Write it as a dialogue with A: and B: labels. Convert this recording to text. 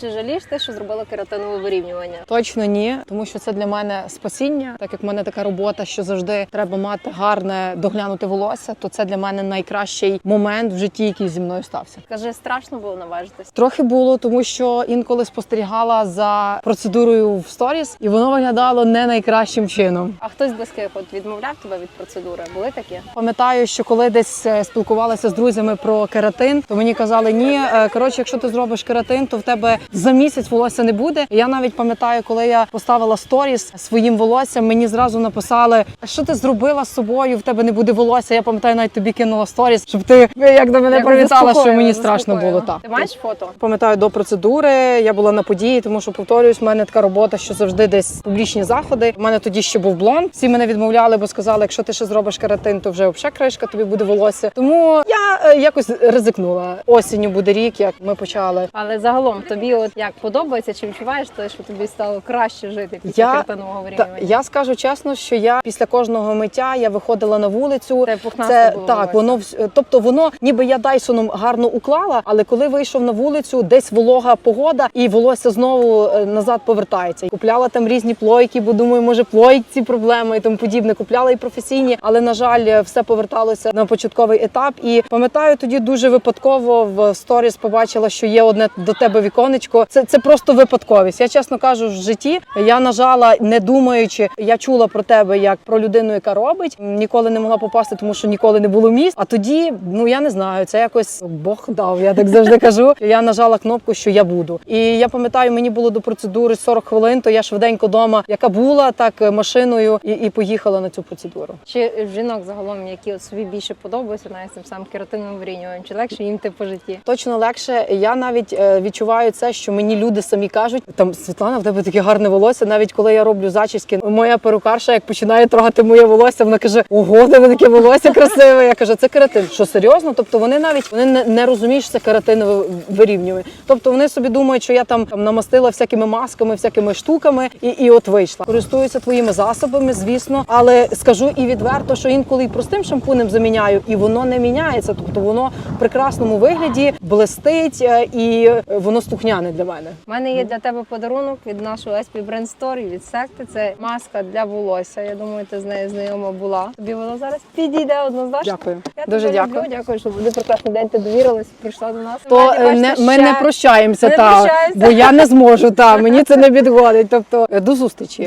A: Чи жалієш ти, що зробила кератинове вирівнювання?
B: Точно ні, тому що це для мене спасіння. Так як в мене така робота, що завжди треба мати гарне доглянути волосся, то це для мене найкращий момент в житті, який зі мною стався.
A: Скажи, страшно було наважитись?
B: Трохи було, тому що інколи спостерігала за процедурою в сторіс, і воно виглядало не найкращим чином.
A: А хтось з близьких от відмовляв тебе від процедури? Були такі?
B: Пам'ятаю, що коли десь е, спілкувалася з друзями про кератин, то мені казали, ні, е, коротше, якщо ти зробиш кератин, то в тебе за місяць волосся не буде. Я навіть пам'ятаю, коли я поставила сторіс своїм волоссям, мені зразу написали, що ти зробила з собою? В тебе не буде волосся. Я пам'ятаю, навіть тобі кинула сторіс, щоб ти як до мене привітала, що мені страшно було так.
A: Ти маєш фото?
B: Пам'ятаю до процедури. Я була на події, тому що повторюсь, в мене така робота, що завжди десь публічні заходи. У мене тоді ще був блонд. Всі мене відмовляли, бо сказали, якщо ти ще зробиш каратин, то вже взагалі кришка, тобі буде волосся. Тому я е, якось ризикнула. Осінню буде рік, як ми почали.
A: Але загалом тобі от як подобається, чи відчуваєш те, що тобі стало краще жити після
B: Та
A: вирівнювання?
B: я скажу чесно, що я після кожного миття я виходила на вулицю.
A: Це
B: Це
A: було
B: так, воно вс- тобто воно, ніби я Дайсоном гарно уклала, але коли вийшов на вулицю, десь волога погода, і волосся знову е, назад повертається. Купляла там різні плойки, бо думаю, може плойці проблеми і тому подібне. Купляла і професійні, але на жаль, все поверталося на початковий етап. І пам'ятаю, тоді дуже випадково в сторіс побачила, що є одне до тебе віконечко. Це, це просто випадковість. Я чесно кажу, в житті я нажала, не думаючи, я чула про тебе як про людину, яка робить. Ніколи не могла попасти, тому що ніколи не було місць. А тоді, ну я не знаю, це якось Бог дав. Я так завжди кажу. Я нажала кнопку, що я буду. І я пам'ятаю, мені було до процедури 40 хвилин. То я швиденько дома, яка була, так машиною і, і поїхала на цю процедуру.
A: Чи жінок загалом, які от собі більше подобаються навіть цим самим кератиновим вирівнюванням, чи легше їм йти по житті?
B: Точно легше. Я навіть е, відчуваю це, що мені люди самі кажуть, там Світлана, в тебе таке гарне волосся. Навіть коли я роблю зачіски, моя перукарша, як починає трогати моє волосся, вона каже: Ого, тебе таке волосся красиве. Я кажу, це кератин. Що серйозно? Тобто вони навіть вони не, не розуміють, що це кератинове вирівнює. Тобто вони собі думають, що я там, там намастила всякими масками, всякими штуками, і, і от вийшла. Користуюся твоїми засобами, звісно, але скажу і відверто, що інколи і простим шампунем заміняю, і воно не міняється. Тобто воно в прекрасному вигляді блистить е, і е, воно слухняне для мене.
A: У мене є для тебе подарунок від нашого SP Brand Store від секти. Це маска для волосся. Я думаю, ти з нею знайома була. Тобі вона зараз підійде однозначно.
B: Дякую.
A: Я
B: Дуже
A: тебе
B: дякую.
A: люблю. Дякую, що буде прекрасний день. Ти довірилась, прийшла до нас.
B: То е, не, ми
A: ще.
B: не прощаємося,
A: ми
B: та,
A: прощаємося.
B: бо я не зможу. Та мені це не підходить. Тобто е, до зустрічі.